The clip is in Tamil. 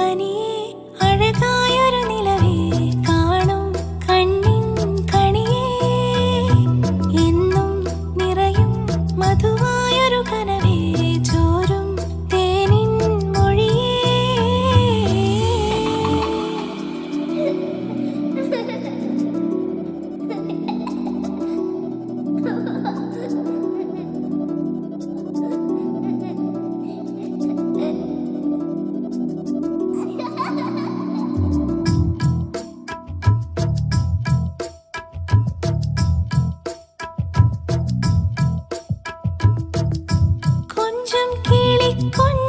கனி அழகா கொஞ்சம் கிளி கொஞ்சலாய் நீ